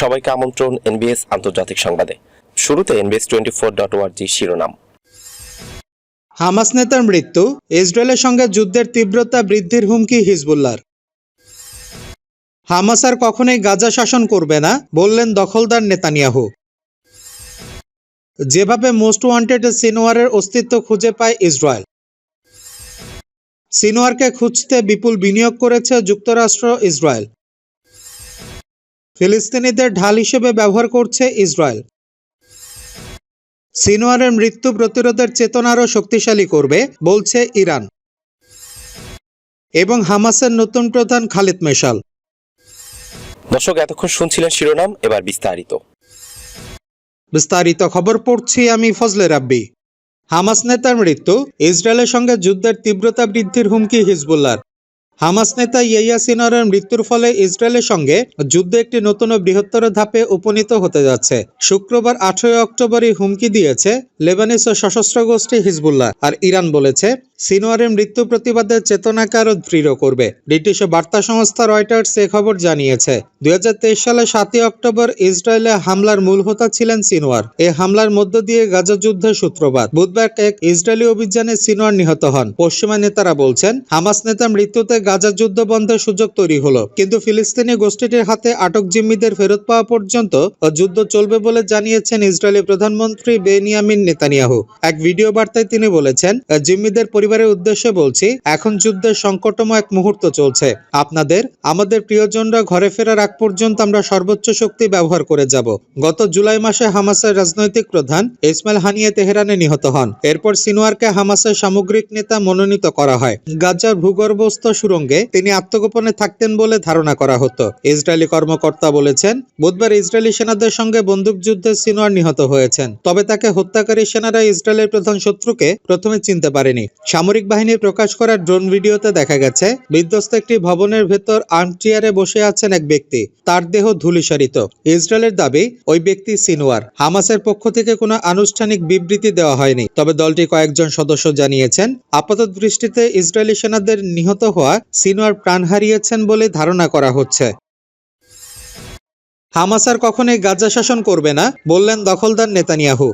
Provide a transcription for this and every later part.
সবাইকে আমন্ত্রণ এনবিএস আন্তর্জাতিক সংবাদে। শুরুতে এনবিএস টোয়েন্টি ফোর ডট ওয়ার্জি শিরোনাম। হামাস নেতার মৃত্যু, ইসরায়েলের সঙ্গে যুদ্ধের তীব্রতা বৃদ্ধির হুমকি হিজবুল্লার হামাস আর কখনোই গাজা শাসন করবে না, বললেন দখলদার নেতানিয়াহু। যেভাবে মোস্ট ওয়ান্টেড সিনোয়ারের অস্তিত্ব খুঁজে পায় ইসরায়েল। সিনোয়ারকে খুঁজতে বিপুল বিনিয়োগ করেছে যুক্তরাষ্ট্র, ইসরায়েল। ফিলিস্তিনিদের ঢাল হিসেবে ব্যবহার করছে ইসরায়েল। সিনোয়ারের মৃত্যু প্রতিরোধের চেতনা আরও শক্তিশালী করবে বলছে ইরান। এবং হামাসের নতুন প্রধান খালিদ মেশাল। দর্শক এতক্ষণ শুনছিলেন শিরোনাম এবার বিস্তারিত। বিস্তারিত খবর পড়ছি আমি ফজলে রাব্বি। হামাস নেতার মৃত্যু ইসরায়েলের সঙ্গে যুদ্ধের তীব্রতা বৃদ্ধির হুমকি হিজবুল্লার হামাস নেতা ইয়া সিনারের মৃত্যুর ফলে ইসরায়েলের সঙ্গে যুদ্ধ একটি নতুন ও বৃহত্তর ধাপে উপনীত হতে যাচ্ছে। শুক্রবার আঠেরোই অক্টোবরই হুমকি দিয়েছে লেবানিস ও সশস্ত্র গোষ্ঠী হিজবুল্লাহ। আর ইরান বলেছে সিনোয়ারের মৃত্যু প্রতিবাদের চেতনাকে আরও দৃঢ় করবে। ব্রিটিশ বার্তা সংস্থা রয়টার্স এ খবর জানিয়েছে, দুই হাজার তেইশ সালে সাতই অক্টোবর ইসরায়েলে হামলার মূল হোতা ছিলেন সিনোয়ার। এই হামলার মধ্য দিয়ে গাজা যুদ্ধের সূত্রপাত। বুধবার এক ইসরায়েলি অভিযানে সিনোয়ার নিহত হন। পশ্চিমা নেতারা বলছেন, হামাস নেতার মৃত্যুতে গাজা যুদ্ধ বন্ধের সুযোগ তৈরি হলো, কিন্তু ফিলিস্তিনি গোষ্ঠীটির হাতে আটক জিম্মিদের ফেরত পাওয়া পর্যন্ত যুদ্ধ চলবে বলে জানিয়েছেন ইসরায়েলি প্রধানমন্ত্রী বেনিয়ামিন নেতানিয়াহু। এক ভিডিও বার্তায় তিনি বলেছেন, জিম্মিদের পরিবারের উদ্দেশ্যে বলছি, এখন যুদ্ধের সংকটময় এক মুহূর্ত চলছে। আপনাদের, আমাদের প্রিয়জনরা ঘরে ফেরার আগ পর্যন্ত আমরা সর্বোচ্চ শক্তি ব্যবহার করে যাব। গত জুলাই মাসে হামাসের রাজনৈতিক প্রধান ইসমাইল হানিয়ে তেহরানে নিহত হন। এরপর সিনোয়ারকে হামাসের সামগ্রিক নেতা মনোনীত করা হয়। গাজার ভূগর্ভস্থ সুরঙ্গে তিনি আত্মগোপনে থাকতেন বলে ধারণা করা হতো। ইসরায়েলি কর্মকর্তা বলেছেন, বুধবার ইসরায়েলি সেনাদের সঙ্গে বন্দুকযুদ্ধে সিনোয়ার নিহত হয়েছেন। তবে তাকে হত্যাকারী সেনারা ইসরায়েলের প্রধান শত্রুকে প্রথমে চিনতে পারেনি। সামরিক বাহিনী প্রকাশ করা ড্রোন ভিডিওতে দেখা গেছে, বিধ্বস্ত একটি ভবনের ভেতর আর্মচেয়ারে বসে আছেন এক ব্যক্তি। তার দেহ ধূলিসারিত। ইসরায়েলের দাবি, ওই ব্যক্তি সিনোয়ার হামাসের পক্ষ থেকে কোনো আনুষ্ঠানিক বিবৃতি দেওয়া হয়নি। তবে দলটি কয়েকজন সদস্য জানিয়েছেন, আপাতত দৃষ্টিতে ইসরায়েলি সেনাদের নিহত হওয়া সিনোয়ার প্রাণ হারিয়েছেন বলে ধারণা করা হচ্ছে। হামাস আর কখনোই গাজা শাসন করবে না, বললেন দখলদার নেতানিয়াহু।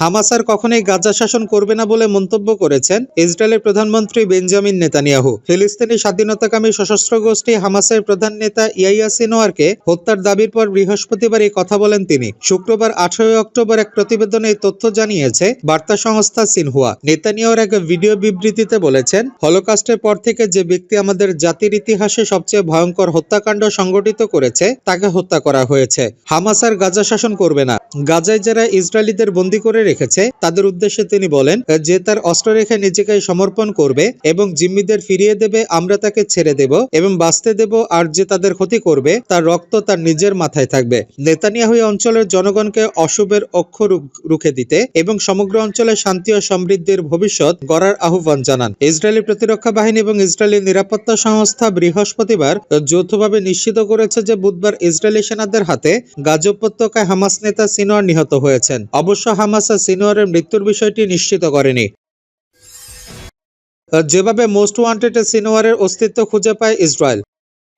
হামাস আর কখনোই গাজা শাসন করবে না বলে মন্তব্য করেছেন ইসরায়েলের প্রধানমন্ত্রী বেঞ্জামিন নেতানিয়াহু। ফিলিস্তিনি স্বাধীনতাকামী সশস্ত্র গোষ্ঠী হামাসের প্রধান নেতা ইয়াইয়া সিনোয়ারকে হত্যার দাবির পর বৃহস্পতিবার এই কথা বলেন তিনি। শুক্রবার আঠারোই অক্টোবর এক প্রতিবেদনে এই তথ্য জানিয়েছে বার্তা সংস্থা সিনহুয়া। নেতানিয়াহুর এক ভিডিও বিবৃতিতে বলেছেন, হলোকাস্টের পর থেকে যে ব্যক্তি আমাদের জাতির ইতিহাসে সবচেয়ে ভয়ঙ্কর হত্যাকাণ্ড সংগঠিত করেছে, তাকে হত্যা করা হয়েছে। হামাস আর গাজা শাসন করবে না। গাজায় যারা ইসরায়েলিদের বন্দী করে রেখেছে, তাদের উদ্দেশ্যে তিনি বলেন, যে তার অস্ত্র রেখে নিজেকে সমর্পণ করবে এবং জিম্মিদের ফিরিয়ে দেবে, আমরা তাকে ছেড়ে দেব এবং বাঁচতে দেব, আর যে তাদের ক্ষতি করবে, তার রক্ত তার নিজের মাথায় থাকবে। নেতানিয়াহু এই অঞ্চলের জনগণকে অশুভের অক্ষ রুখে দিতে এবং সমগ্র অঞ্চলে শান্তি ও সমৃদ্ধির ভবিষ্যৎ গড়ার আহ্বান জানান। ইসরায়েলি প্রতিরক্ষা বাহিনী এবং ইসরায়েলি নিরাপত্তা সংস্থা বৃহস্পতিবার যৌথভাবে নিশ্চিত করেছে যে বুধবার ইসরায়েলি সেনাদের হাতে গাজ উপত্যকায় হামাস নেতা সিনোয়ার নিহত হয়েছেন। অবশ্য হামাসা সিনোয়ারের মৃত্যুর বিষয়টি নিশ্চিত করেনি। যেভাবে মোস্ট ওয়ান্টেড সিনোয়ারের অস্তিত্ব খুঁজে পায় ইসরায়েল।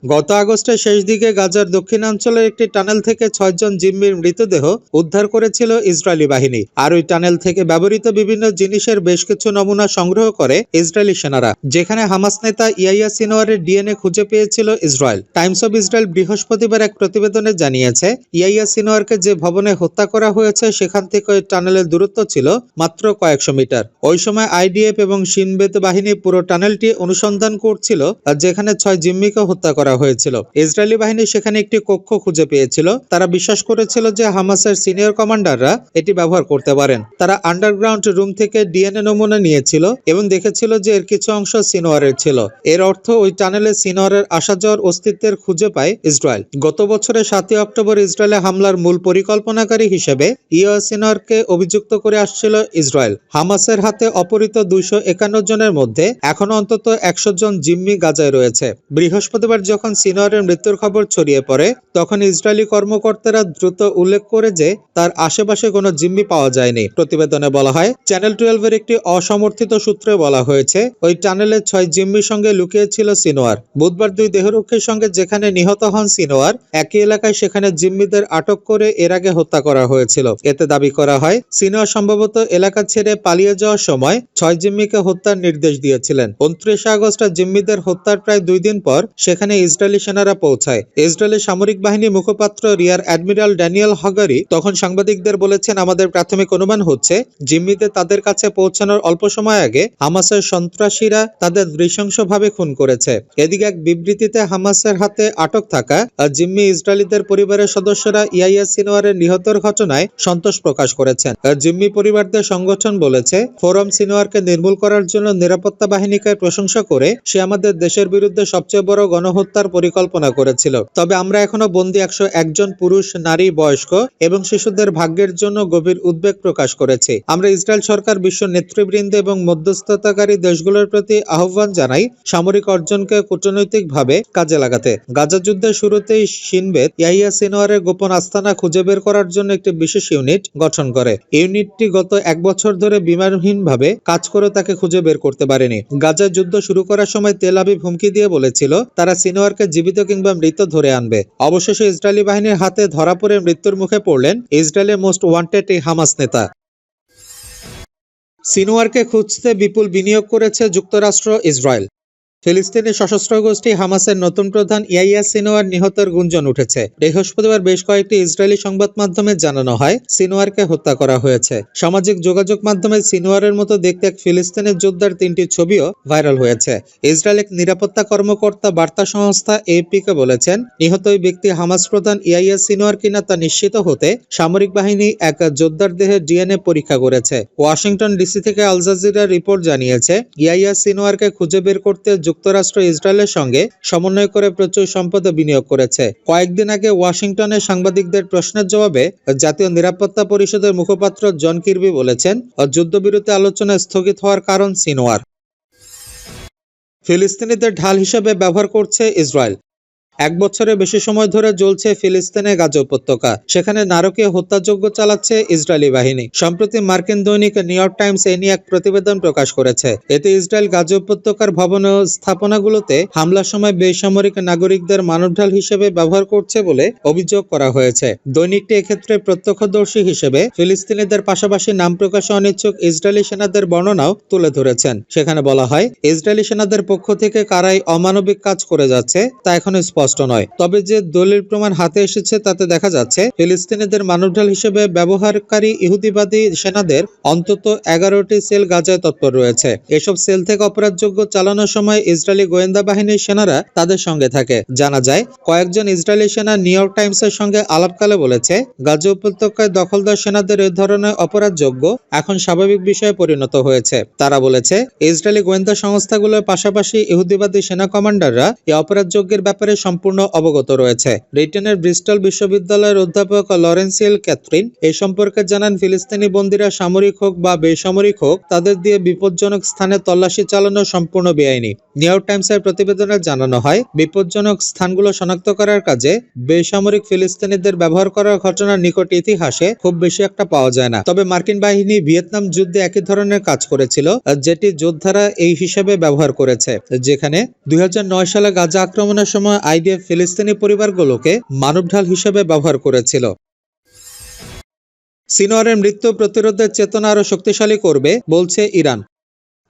গত আগস্টের শেষ দিকে গাজার দক্ষিণাঞ্চলের একটি টানেল থেকে ছয়জন জিম্মির মৃতদেহ উদ্ধার করেছিল ইসরায়েলি বাহিনী। আর ওই টানেল থেকে ব্যবহৃত বিভিন্ন জিনিসের বেশ কিছু নমুনা সংগ্রহ করে ইসরায়েলি সেনারা, যেখানে হামাস নেতা ইয়াইয়া সিনোয়ারের ডিএনএ খুঁজে পেয়েছিল ইসরায়েল। টাইমস অব ইসরায়েল বৃহস্পতিবার এক প্রতিবেদনে জানিয়েছে ইয়াইয়া সিনোয়ারকে যে ভবনে হত্যা করা হয়েছে, সেখান থেকে ওই টানেলের দূরত্ব ছিল মাত্র কয়েকশো মিটার। ওই সময় আইডিএফ এবং সিনবেদ বাহিনী পুরো টানেলটি অনুসন্ধান করছিল, যেখানে ছয় জিম্মিকে হত্যা করা হয়েছিল। ইসরায়েলি বাহিনী সেখানে একটি কক্ষ খুঁজে পেয়েছিল। তারা বিশ্বাস করেছিল যে হামাসের সিনিয়র কমান্ডাররা এটি ব্যবহার করতে পারেন। তারা আন্ডারগ্রাউন্ড রুম থেকে ডিএনএ নমুনা নিয়েছিল এবং দেখেছিল যে এর কিছু অংশ সিনোয়ারের ছিল। এর অর্থ ওই টানেলে সিনোয়ারের আসা যাওয়ার অস্তিত্বের খুঁজে পায় ইসরায়েল। গত বছরের সাতই অক্টোবর ইসরায়েলে হামলার মূল পরিকল্পনাকারী হিসেবে ইয়া সিনোয়ারকে অভিযুক্ত করে আসছিল ইসরায়েল। হামাসের হাতে অপহৃত দুইশো একান্ন জনের মধ্যে এখনও অন্তত একশো জন জিম্মি গাজায় রয়েছে। বৃহস্পতিবার যখন যখন সিনোয়ারের মৃত্যুর খবর ছড়িয়ে পড়ে, তখন ইসরায়েলি কর্মকর্তারা দ্রুত উল্লেখ করে যে তার আশেপাশে কোনো জিম্মি পাওয়া যায়নি। প্রতিবেদনে বলা হয়, চ্যানেল টুয়েলভের একটি অসমর্থিত সূত্রে বলা হয়েছে, ওই টানেলে ছয় জিম্মির সঙ্গে লুকিয়েছিল সিনোয়ার বুধবার দুই দেহরক্ষীর সঙ্গে যেখানে নিহত হন সিনোয়ার একই এলাকায় সেখানে জিম্মিদের আটক করে এর আগে হত্যা করা হয়েছিল। এতে দাবি করা হয় সিনোয়ার সম্ভবত এলাকা ছেড়ে পালিয়ে যাওয়ার সময় ছয় জিম্মিকে হত্যার নির্দেশ দিয়েছিলেন। উনত্রিশে আগস্ট জিম্মিদের হত্যার প্রায় দুই দিন পর, সেখানে ইসরায়েলি সেনারা পৌঁছায়। ইসরায়েলের সামরিক বাহিনী মুখপাত্র রিয়ার অ্যাডমিরাল ড্যানিয়েল হগারি তখন সাংবাদিকদের বলেছেন, আমাদের প্রাথমিক অনুমান হচ্ছে জিম্মিদের তাদের কাছে পৌঁছানোর অল্প সময় আগে হামাসের সন্ত্রাসীরা তাদের নৃশংসভাবে খুন করেছে। এদিকে এক বিবৃতিতে হামাসের হাতে আটক থাকা জিম্মি ইসরায়েলিদের পরিবারের সদস্যরা ইয়াইয়া সিনোয়ারের নিহতর ঘটনায় সন্তোষ প্রকাশ করেছেন। জিম্মি পরিবারদের সংগঠন বলেছে, ফোরাম সিনোয়ারকে নির্মূল করার জন্য নিরাপত্তা বাহিনীকে প্রশংসা করে সে আমাদের দেশের বিরুদ্ধে সবচেয়ে বড় গণহত্যার পরিকল্পনা করেছিল। তবে আমরা এখনও বন্দি একশো একজন পুরুষ, নারী, বয়স্ক এবং শিশুদের ভাগ্যের জন্য গভীর উদ্বেগ প্রকাশ করেছি। আমরা ইসরায়েল সরকার, বিশ্ব নেতৃবৃন্দ এবং মধ্যস্থতাকারী দেশগুলোর প্রতি আহ্বান জানাই সামরিক অর্জনকে কূটনৈতিকভাবে কাজে লাগাতে। গাজা যুদ্ধের শুরুতেই সিনবেদ ইয়াহিয়া সিনোয়ারের গোপন আস্তানা খুঁজে বের করার জন্য একটি বিশেষ ইউনিট গঠন করে। ইউনিটটি গত এক বছর ধরে বিমানহীনভাবে কাজ করে তাকে খুঁজে বের করতে পারেনি। গাজা যুদ্ধ শুরু করার সময় তেল আবিব হুমকি দিয়ে বলেছিল, তারা সিনোয়ারকে জীবিত কিংবা মৃত ধরে আনবে। অবশেষে ইসরায়েলি বাহিনীর হাতে ধরা পড়ে মৃত্যুর মুখে পড়লেন ইসরায়েলের মোস্ট ওয়ান্টেড এই হামাস নেতা। সিনোয়ারকে খুঁজতে বিপুল বিনিয়োগ করেছে যুক্তরাষ্ট্র, ইসরায়েল। ফিলিস্তিনি সশস্ত্র গোষ্ঠী হামাসের নতুন প্রধান ইয়াইয়া সিনোয়ার নিহতের গুঞ্জন উঠেছে। বৃহস্পতিবার বেশ কয়েকটি ইসরায়েলি সংবাদ মাধ্যমে জানানো হয়, সিনোয়ারকে হত্যা করা হয়েছে। সামাজিক যোগাযোগ মাধ্যমে সিনোয়ারের মতো দেখতে এক ফিলিস্তিনের যোদ্ধার তিনটি ছবিও ভাইরাল হয়েছে। ইসরায়েলের নিরাপত্তা কর্মকর্তা বার্তা সংস্থা এপিকে বলেছেন, নিহত ওই ব্যক্তি হামাস প্রধান ইয়াইয়া সিনোয়ার কিনা তা নিশ্চিত হতে সামরিক বাহিনী এক যোদ্ধার দেহে ডিএনএ পরীক্ষা করেছে। ওয়াশিংটন ডিসি থেকে আল জাজিরা রিপোর্ট জানিয়েছে ইয়াইয়া সিনোয়ারকে খুঁজে বের করতে যুক্তরাষ্ট্র ইসরায়েলের সঙ্গে সমন্বয় করে প্রচুর সম্পদ বিনিয়োগ করেছে। কয়েকদিন আগে ওয়াশিংটনে সাংবাদিকদের প্রশ্নের জবাবে জাতীয় নিরাপত্তা পরিষদের মুখপাত্র জন কির্বি বলেছেন, যুদ্ধবিরতি আলোচনা স্থগিত হওয়ার কারণ সিনোয়ার ফিলিস্তিনিদের ঢাল হিসেবে ব্যবহার করছে ইসরায়েল। এক বছরের বেশি সময় ধরে জ্বলছে ফিলিস্তিনের গাজা উপত্যকা। সেখানে নারকীয় হত্যাযজ্ঞ চালাচ্ছে ইসরায়েলি বাহিনী। সম্প্রতি মার্কিন দৈনিক নিউ ইয়র্ক টাইমস এ নিয়ে এক প্রতিবেদন প্রকাশ করেছে। এতে ইসরায়েল গাজা উপত্যকার ভবন ও স্থাপনাগুলোতে হামলার সময় বেসামরিক নাগরিকদের মানবঢাল হিসেবে ব্যবহার করছে বলে অভিযোগ করা হয়েছে। দৈনিকটি এক্ষেত্রে প্রত্যক্ষদর্শী হিসেবে ফিলিস্তিনিদের পাশাপাশি নাম প্রকাশে অনিচ্ছুক ইসরায়েলি সেনাদের বর্ণনাও তুলে ধরেছেন। সেখানে বলা হয়, ইসরায়েলি সেনাদের পক্ষ থেকে কারাই অমানবিক কাজ করে যাচ্ছে, তা এখনও স্পষ্ট নয়। তবে যে দলিল প্রমাণ হাতে এসেছে তাতে দেখা যাচ্ছে, ফিলিস্তিনিদের মানবঢাল হিসেবে ব্যবহারকারী ইহুদিবাদী সেনাদের অন্তত এগারোটি সেল গাজায় তৎপর রয়েছে। এসব সেল থেকে অপরাধযোগ্য চালানোর সময় ইসরায়েলি গোয়েন্দা বাহিনীর সেনারা তাদের সঙ্গে থাকে। জানা যায়, কয়েকজন ইসরায়েলি সেনা নিউ ইয়র্ক টাইমসের সঙ্গে আলাপকালে বলেছে, গাজা উপত্যকায় দখলদার সেনাদের এই ধরনের অপরাধযোগ্য এখন স্বাভাবিক বিষয়ে পরিণত হয়েছে। তারা বলেছে, ইসরায়েলি গোয়েন্দা সংস্থাগুলোর পাশাপাশি ইহুদিবাদী সেনা কমান্ডাররা এই অপরাধযজ্ঞের ব্যাপারে সম্পূর্ণ অবগত রয়েছে। ব্রিটেনের ব্রিস্টল বিশ্ববিদ্যালয়ের অধ্যাপক লরেন্সিয়েল ক্যাথরিন এই সম্পর্কে জানান, ফিলিস্তিনি বন্দীরা সামরিক হোক বা বেসামরিক হোক, তাদের দিয়ে বিপজ্জনক স্থানে তল্লাশি চালানো সম্পূর্ণ বেআইনি। নিউ টাইমসের প্রতিবেদনে জানানো হয়, বিপজ্জনক স্থানগুলো শনাক্ত করার কাজে বেসামরিক ফিলিস্তিনিদের ব্যবহার করার ঘটনার নিকট ইতিহাসে খুব বেশি একটা পাওয়া যায় না। তবে মার্কিন বাহিনী ভিয়েতনাম যুদ্ধে একই ধরনের কাজ করেছিল, যেটি যোদ্ধারা এই হিসেবে ব্যবহার করেছে। যেখানে দুই হাজার নয় সালে গাজা আক্রমণের সময় আইডিএফ ফিলিস্তিনি পরিবারগুলোকে মানবঢাল হিসেবে ব্যবহার করেছিল। সিনোয়ারের মৃত্যু প্রতিরোধের চেতনা আরও শক্তিশালী করবে, বলছে ইরান।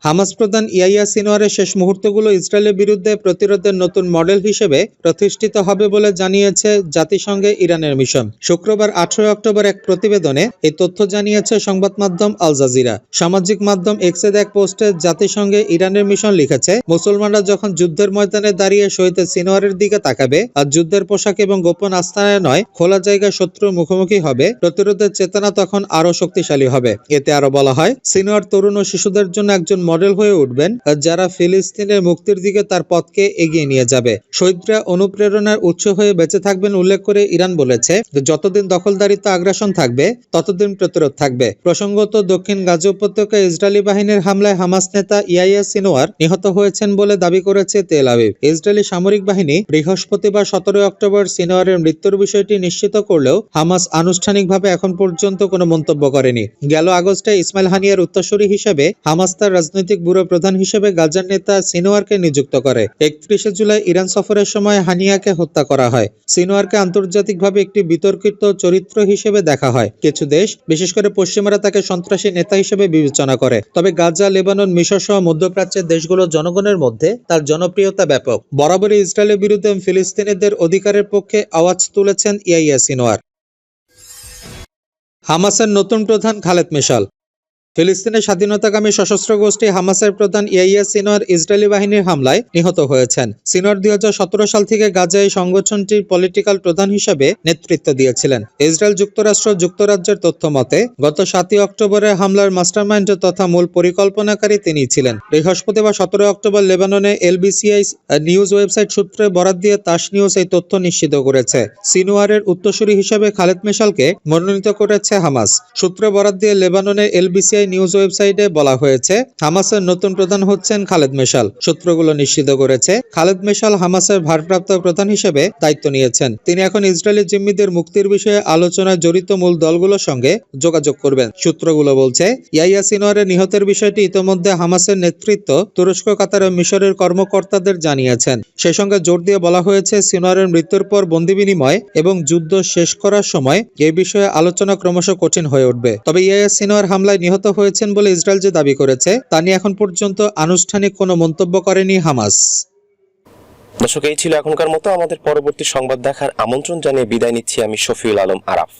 হামাস প্রধান ইয়াইয়া সিনোয়ারের শেষ মুহূর্তগুলো ইসরায়েলের বিরুদ্ধে প্রতিরোধের নতুন মডেল হিসেবে প্রতিষ্ঠিত হবে বলে জানিয়েছে জাতিসংঘে ইরানের মিশন। শুক্রবার আঠারো অক্টোবর এক প্রতিবেদনে এই তথ্য জানিয়েছে সংবাদ মাধ্যম আল জাজিরা। সামাজিক মাধ্যম এক্সের এক পোস্টে জাতিসংঘে ইরানের মিশন লিখেছে, মুসলমানরা যখন যুদ্ধের ময়দানে দাঁড়িয়ে শহীদ সিনোয়ারের দিকে তাকাবে, আর যুদ্ধের পোশাক এবং গোপন আস্থানায় নয় খোলা জায়গায় শত্রুর মুখোমুখি হবে, প্রতিরোধের চেতনা তখন আরও শক্তিশালী হবে। এতে আরও বলা হয়, সিনোয়ার তরুণ ও শিশুদের জন্য একজন মডেল হয়ে উঠবেন যারা ফিলিস্তিনের মুক্তির দিকে তার পথকে এগিয়ে নিয়ে যাবে। শহীদরা অনুপ্রেরণার উৎস হয়ে বেঁচে থাকবেন উল্লেখ করে ইরান বলেছে যতদিন দখলদারিত্ব আগ্রাসন থাকবে, ততদিন প্রতিরোধ থাকবে। প্রসঙ্গত দক্ষিণ গাজা উপত্যকায় ইসরায়েলি বাহিনীর হামলায় হামাস নেতা ইয়াইয়া সিনোয়ার নিহত হয়েছেন বলে দাবি করেছে তেল আবিব। ইসরায়েলি সামরিক বাহিনী বৃহস্পতিবার সতেরোই অক্টোবর সিনোয়ারের মৃত্যুর বিষয়টি নিশ্চিত করলেও হামাস আনুষ্ঠানিকভাবে এখন পর্যন্ত কোনো মন্তব্য করেনি। গেল আগস্টে ইসমাইল হানিয়ার উত্তরসূরি হিসেবে হামাস তার রাজনৈতিক ব্যুরো প্রধান হিসেবে গাজার নেতা সিনোয়ারকে নিযুক্ত করে। একত্রিশে জুলাই ইরান সফরের সময় হানিয়াকে হত্যা করা হয়। সিনোয়ারকে আন্তর্জাতিকভাবে একটি বিতর্কিত চরিত্র হিসেবে দেখা হয়। কিছু দেশ, বিশেষ করে পশ্চিমারা তাকে সন্ত্রাসী নেতা হিসেবে বিবেচনা করে। তবে গাজা, লেবানন মিশর সহ মধ্যপ্রাচ্যের দেশগুলোর জনগণের মধ্যে তার জনপ্রিয়তা ব্যাপক। বরাবরই ইসরায়েলের বিরুদ্ধে ফিলিস্তিনিদের অধিকারের পক্ষে আওয়াজ তুলেছেন ইয়াইয়া সিনোয়ার। হামাসের নতুন প্রধান খালেদ মিশাল। ফিলিস্তিনের স্বাধীনতাকামী সশস্ত্র গোষ্ঠী হামাসের প্রধান ইয়াইয়া সিনোয়ার ইসরায়েলি বাহিনীর হামলায় নিহত হয়েছেন। সিনোয়ার দুই সাল থেকে গাজায় সংগঠনটির পলিটিক্যাল প্রধান হিসেবে নেতৃত্ব দিয়েছিলেন। ইসরায়েল যুক্তরাষ্ট্র যুক্তরাজ্যের তথ্য মতে, গত সাতই অক্টোবরের হামলার মাস্টারমাইন্ড তথা মূল পরিকল্পনাকারী তিনি ছিলেন। বৃহস্পতিবার সতেরো অক্টোবর লেবাননে এলবিসিআই নিউজ ওয়েবসাইট সূত্রে বরাত দিয়ে তাস নিউজ এই তথ্য নিশ্চিত করেছে। সিনোয়ারের উত্তরসূরি হিসেবে খালেদ মিশালকে মনোনীত করেছে হামাস। সূত্রে বরাত দিয়ে লেবাননে এলবিসিআই নিউজ ওয়েবসাইটে বলা হয়েছে, হামাসের নতুন প্রধান হচ্ছেন খালেদ মেশাল। সূত্রগুলো নিশ্চিত করেছে, খালেদ মেশাল হামাসের ভারপ্রাপ্ত প্রধান হিসেবে দায়িত্ব নিয়েছেন। তিনি এখন ইসরায়েলি জিম্মিদের মুক্তির বিষয়ে আলোচনায় জড়িত মূল দলগুলোর সঙ্গে যোগাযোগ করবেন। সূত্রগুলো বলছে, ইয়াইয়া সিনোয়ারের নিহতের বিষয়টি ইতোমধ্যে হামাসের নেতৃত্ব তুরস্ক কাতার মিশরের কর্মকর্তাদের জানিয়েছেন। সেই সঙ্গে জোর দিয়ে বলা হয়েছে সিনোয়ারের মৃত্যুর পর বন্দি বিনিময় এবং যুদ্ধ শেষ করার সময় এই বিষয়ে আলোচনা ক্রমশ কঠিন হয়ে উঠবে। তবে ইয়াইয়া সিনোয়ার হামলায় নিহত হয়েছেন বলে ইসরায়েল যে দাবি করেছে, তা নিয়ে এখন পর্যন্ত আনুষ্ঠানিক কোনো মন্তব্য করেনি হামাস। দর্শক, এই ছিল এখনকার মতো। আমাদের পরবর্তী সংবাদ দেখার আমন্ত্রণ জানিয়ে বিদায় নিচ্ছি আমি শফিউল আলম আরাফ।